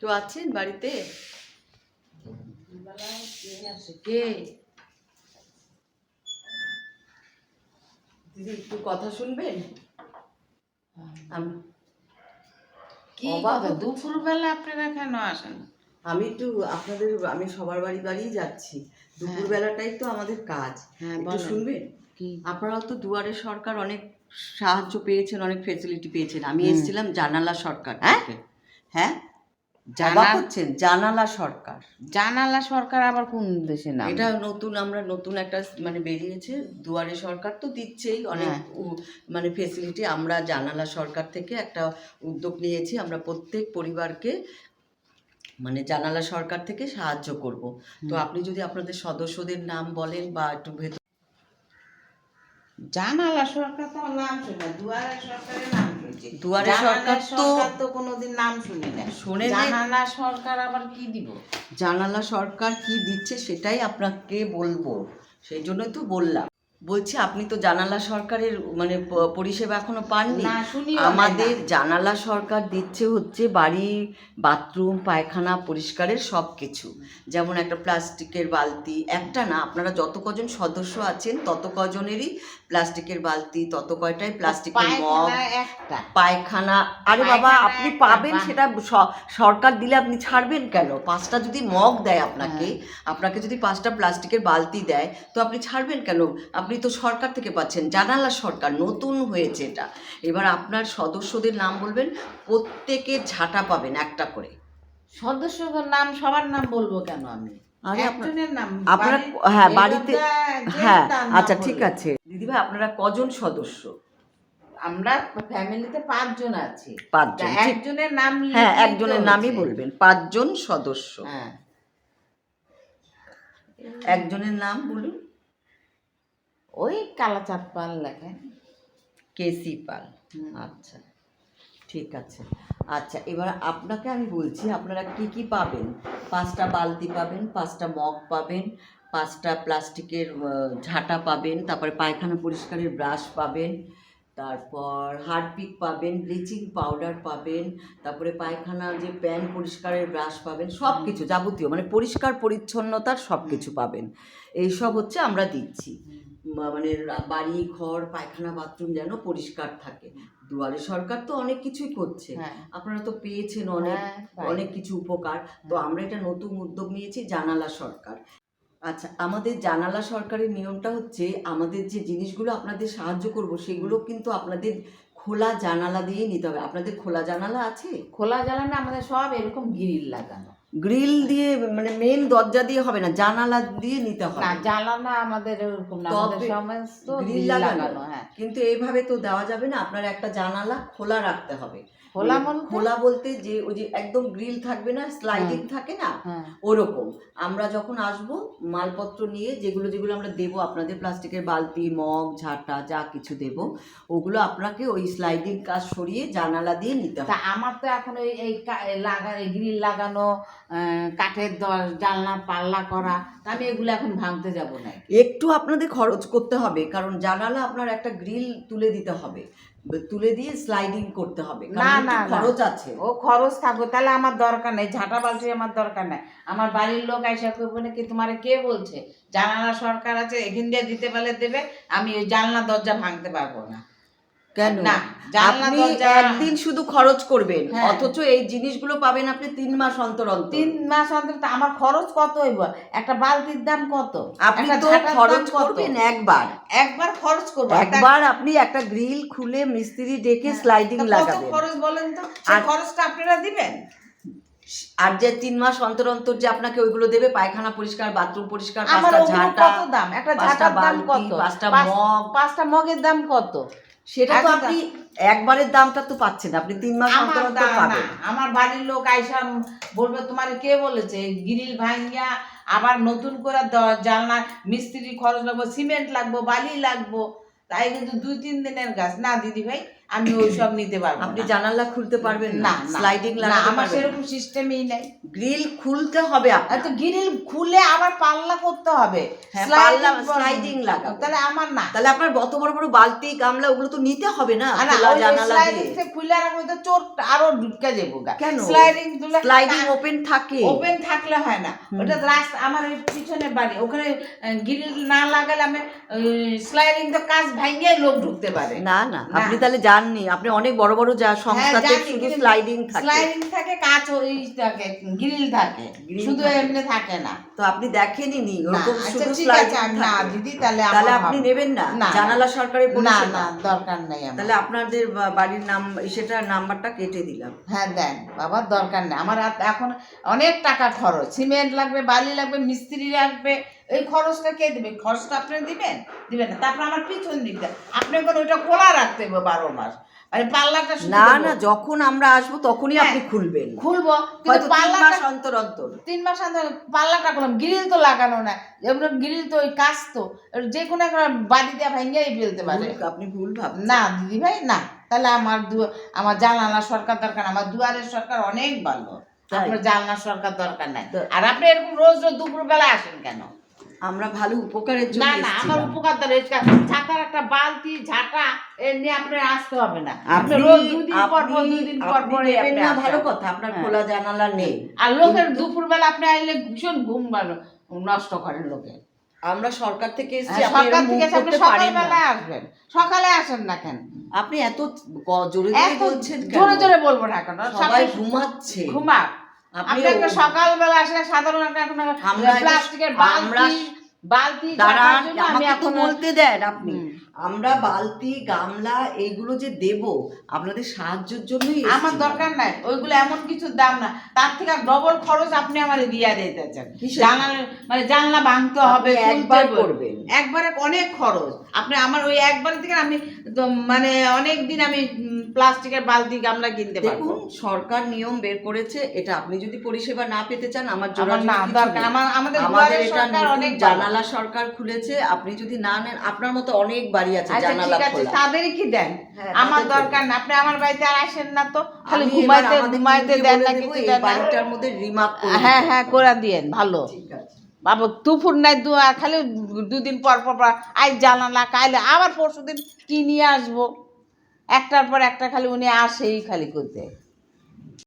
কেউ আছেন বাড়িতে? কে? দিদি একটু কথা শুনবেন? আমি কি কথা দুপুরবেলা আপনারা কেন আসেন? আমি একটু আপনাদের আমি সবার বাড়ি বাড়িই যাচ্ছি। দুপুর বেলাটাই তো আমাদের কাজ। হ্যাঁ, একটু শুনবেন? কি? আপনারাও তো দুয়ারে সরকার অনেক সাহায্য পেয়েছেন অনেক ফেসিলিটি পেয়েছেন। আমি এসেছিলাম জানালা সরকার হ্যাঁ? হ্যাঁ? জানা- হচ্ছেন জানালা সরকার। জানালা সরকার আবার কোন দেশে নাম? এটা নতুন আমরা নতুন একটা মানে বেরিয়েছে দুয়ারে সরকার তো দিচ্ছেই অনেক হ্যাঁ। মানে ফেসিলিটি আমরা জানালা সরকার থেকে একটা উদ্যোগ নিয়েছি আমরা প্রত্যেক পরিবারকে মানে জানালা সরকার থেকে সাহায্য করব। তো আপনি যদি আপনাদের সদস্যদের নাম বলেন বা একটু ভেতর জানালা সরকার তো নাম শুনে দুয়ারে সরকারের নাম শুনছি। দুয়ারে সরকার তো- তো কোনোদিন নাম শুনি না। শোনে। জানালা সরকার আবার কি দিব? জানালা সরকার কি দিচ্ছে সেটাই আপনাকে বলব। সেই জন্য তো বললাম। বলছি আপনি তো জানালা সরকারের মানে পরিষেবা এখনও পাননি। আমাদের জানালা সরকার দিচ্ছে হচ্ছে বাড়ি বাথরুম পায়খানা পরিষ্কারের সব কিছু যেমন একটা প্লাস্টিকের বালতি একটা না আপনারা যত কজন সদস্য আছেন তত কজনেরই প্লাস্টিকের বালতি তত কয়টাই প্লাস্টিকের মগ পায়খানা আরে বাবা আপনি পাবেন সেটা সরকার দিলে আপনি ছাড়বেন কেন? পাঁচটা যদি মগ দেয় আপনাকে হ্যাঁ। আপনাকে যদি পাঁচটা প্লাস্টিকের বালতি দেয় তো আপনি ছাড়বেন কেন? আপনি তো সরকার থেকে পাচ্ছেন জানালা সরকার নতুন হয়েছে এটা। এবার আপনার সদস্যদের নাম বলবেন প্রত্যেকের ঝাঁটা পাবেন একটা করে। সদস্যদের নাম সবার নাম বলব কেন আমি? আপনারা হ্যাঁ বাড়িতে হ্যাঁ আচ্ছা ঠিক আছে। দিদিভাই আপনারা কজন সদস্য? আমরা ফ্যামিলিতে পাঁচজন আছি। পাঁচজন একজনের নাম হ্যাঁ একজনের নামই বলবেন পাঁচজন সদস্য। হ্যাঁ। একজনের নাম বলুন। ওই কালাচাঁদ পাল লেখেন। কেসি পাল। আচ্ছা ঠিক আছে। আচ্ছা এবার আপনাকে আমি বলছি আপনারা কি কি পাবেন? পাঁচটা বালতি পাবেন পাঁচটা মগ পাবেন পাঁচটা প্লাস্টিকের ঝাঁটা পাবেন তারপরে পায়খানা পরিষ্কারের ব্রাশ পাবেন তারপর হারপিক পাবেন ব্লিচিং পাউডার পাবেন তারপরে পায়খানা যে প্যান পরিষ্কারের ব্রাশ পাবেন সব কিছু যাবতীয় মানে পরিষ্কার পরিচ্ছন্নতার সব কিছু পাবেন। এইসব হচ্ছে আমরা দিচ্ছি। মানে বাড়ি ঘর পায়খানা বাথরুম যেন পরিষ্কার থাকে। দুয়ারে সরকার তো অনেক কিছুই করছে। হ্যাঁ। আপনারা তো পেয়েছেন অনেক হ্যাঁ, অনেক কিছু উপকার। তো আমরা এটা নতুন উদ্যোগ নিয়েছি জানালা সরকার। আচ্ছা আমাদের জানালা সরকারের নিয়মটা হচ্ছে আমাদের যে জিনিসগুলো আপনাদের সাহায্য করব সেগুলো কিন্তু আপনাদের খোলা জানালা দিয়ে নিতে হবে। আপনাদের খোলা জানালা আছে? খোলা জানালা আমাদের সব এরকম গ্রিল লাগানো। গ্রিল দিয়ে মানে মেন দরজা দিয়ে হবে না জানালা দিয়ে নিতে না হবে জ্বালানো আমাদের এরকম না আমাদের সমস্ত গ্রিল লাগানো। হ্যাঁ। কিন্তু এইভাবে তো দেওয়া যাবে না আপনার একটা জানালা খোলা রাখতে হবে। খোলা বলতে? খোলা বলতে যে ওই যে একদম গ্রিল থাকবে না স্লাইডিং থাকে না হ্যাঁ। ওরকম। আমরা যখন আসব মালপত্র নিয়ে যেগুলো যেগুলো আমরা দেবো আপনাদের প্লাস্টিকের বালতি মগ ঝাঁটা যা কিছু দেব ওগুলো আপনাকে ওই স্লাইডিং কাজ সরিয়ে জানালা দিয়ে নিতে হবে। আমার তো এখন ওই এই লাগা গ্রিল লাগানো কাঠের দর জানলা পাল্লা করা তা আমি এগুলো এখন ভাঙতে যাব না। একটু আপনাদের খরচ করতে হবে কারণ জানালা আপনার একটা গ্রিল তুলে দিতে হবে। তুলে দিয়ে স্লাইডিং করতে হবে না, না। খরচ আছে। ও খরচ থাকবে তাহলে আমার দরকার নেই ঝাঁটা বালতি আমার দরকার নেই। আমার বাড়ির লোক আইসা করব কি তোমার কে বলছে? জানালা সরকার আছে এখান দিয়ে দিতে পারলে দেবে আমি ওই জানলা দরজা ভাঙতে পারব না। কেন? না, আপনি একদিন শুধু খরচ করবেন হ্যাঁ। অথচ এই জিনিসগুলো পাবেন আপনি তিন মাস অন্তর অন্তর। তিন মাস অন্তর আমার খরচ কত হইব? একটা বালতির দাম কত? আপনি তো খরচ করবেন একবার। একবার খরচ করব। একটা- একবার আপনি একটা গ্রিল খুলে মিস্ত্রি ডেকে স্লাইডিং তা কত লাগাবেন। খরচ বলেন তো? সেই খরচটা আপনারা দিবেন? আর যে তিন মাস অন্তর অন্তর যে আপনাকে ওইগুলো দেবে পায়খানা পরিষ্কার বাথরুম পরিষ্কার পাঁচটা ঝাঁটা কত দাম? একটা ঝাঁটার দাম কত? পাঁচটা মগ। পাঁচটা মগের দাম কত? সেটা তো আপনি একবারের দামটা তো পাচ্ছেন আপনি তিন মাস অন্তর অন্তর পাবেন। আমার বাড়ির লোক আইসা বলবে তোমার কে বলেছে? গ্রিল ভাঙিয়া আবার নতুন করে জানলা মিস্ত্রি খরচ লাগবো সিমেন্ট লাগবো বালি লাগবো। তাই কিন্তু দুই তিন দিনের গাছ। না দিদি ভাই আমি ওইসব নিতে পারব আপনি জানালা খুলতে পারবেন না স্লাইডিং না আমার সেরকম সিস্টেমই নেই। গ্রিল খুলতে হবে আপনার। এত গ্রিল খুলে আবার পাল্লা করতে হবে। হ্যাঁ, পাল্লা, sliding লাগাবো। তাহলে আমার না। তাহলে আপনার অত বড় বড় বালতি গামলা ওগুলো তো নিতে হবে না ওই যে জানালা দিয়ে। খুলে রাখব তো চোর আরও ঢুকে যাব কেন? স্লাইডিং স্লাইডিং ওপেন থাকে। ওপেন থাকলে হয় না। ওটা রাস্তা আমার ওই পিছনে বাড়ি। ওখানে গ্রিল না লাগালে আমি স্লাইডিং তো কাজ ভাঙিয়ে লোক ঢুকতে পারে। না না না। আপনি তাহলে জাননি। আপনি অনেক বড় বড় যা সংস্থাতে জানি, শুধু স্লাইডিং থাকে। স্লাইডিং থাকে কাজ ওই থাকে গ্রিল থাকে। শুধু এমনি থাকে না। তো আপনি দেখেনি নি ওরকম আচ্ছা শুধু স্লাইডিং না দিদি তাহলে তাহলে আপনি নেবেন না? জানালা সরকারের না না দরকার নেই আমার। তাহলে আপনাদের বাড়ির নাম সেটা নাম্বারটা কেটে দিলাম। হ্যাঁ দেন বাবার দরকার নেই। আমার এখন অনেক টাকা খরচ। সিমেন্ট লাগবে বালি লাগবে মিস্ত্রি লাগবে এই খরচটা কে দেবে? খরচটা আপনি দিবেন? দিবেন না। তারপর আমার পিছন দিকটা আপনি এখন ওইটা খোলা রাখতে হবে বারো মাস। মানে পাল্লাটা না না যখন আমরা আসব তখনই হ্যাঁ। আপনি খুলবেন। খুলবো। কিন্তু পাল্লাটা মাস অন্তর অন্তর। তিন মাস আগে পাল্লাটা করলাম গ্রিল তো লাগানো না। এগুলো গ্রিল তো ওই কাজ তো। যে কোনো একটা বাড়ি দিয়ে ভাঙ্গিয়াই ফেলতে পারে। আপনি ভুল ভাব না দিদি ভাই না। তাহলে আমার দু- আমার জানালা সরকার দরকার আমার দুয়ারের সরকার অনেক ভালো? আপনার জানলা সরকার দরকার নাই। আর আপনি এরকম রোজ রোজ দুপুর বেলা আসেন কেন? আমরা ভালো উপকারের জন্য না না আমার উপকার তো রয়েছে ছাতার একটা বালতি ঝাঁটা নিয়ে আপনার আসতে হবে না। আপনি আপনি রোজ দুদিন পর পর আপনি- দুদিন পর পর নেবেন না ভালো কথা আপনার হ্যাঁ। খোলা জানালা নেই। আর লোকের দুপুর বেলা আপনি আইলে ভীষণ ঘুম ভালো নষ্ট করেন লোকে। আমরা সরকার থেকে এসেছি হ্যাঁ, আপনি সরকার থেকে এসে আপনি সকালবেলায় আসবেন। সকালে আসেন না কেন? আপনি এত জোরে জোরে বলছেন? জোরে জোরে বলব না কেন সবাই ঘুমাচ্ছে। ঘুমাক। আপনি একটা সকালবেলা আসলে সাধারণ একটা এখন প্লাস্টিকের বালতি বালতি আমি এখন বলতে দেন আপনি। আমরা বালতি গামলা এইগুলো যে দেব আপনাদের সাহায্যের জন্যই আমার দরকার নাই ওইগুলো এমন কিছু দাম না। তার থেকে ডবল খরচ আপনি আমার দিয়া কিসের? জানলা মানে জানলা ভাঙতে হবে একবার করবেন। একবারে অনেক খরচ। আপনি আমার ওই একবার থেকে আমি মানে অনেক দিন আমি প্লাস্টিকের বালতি গামলা কিনতে পারব। দেখুন সরকার নিয়ম বের করেছে এটা আপনি যদি পরিষেবা না পেতে চান আমার আমাদের এটা নতুন অনেক জানালা সরকার খুলেছে আপনি যদি না নেন আপনার মতো অনেক বাড়ি আছে আচ্ছা জানালা ঠিক আছে খোলা। তাদেরই কি দেন? হ্যাঁ, আমার দরকার না আপনি আমার বাড়িতে আর আসেন না তো। খালি ঘুমাইতে ঘুমাইতে দেন না কিছু দেন। বাড়িটার মধ্যে রিমার্ক হ্যাঁ হ্যাঁ করে দিয়েন ভালো। ঠিক আছে। বাবা দুপুর নাই দু আর খালি দুদিন পর পর পর আজ জানালা কাইলে আবার পরশু দিন কি নিয়ে আসব? একটার পর একটা খালি উনি আসেই খালি করতে।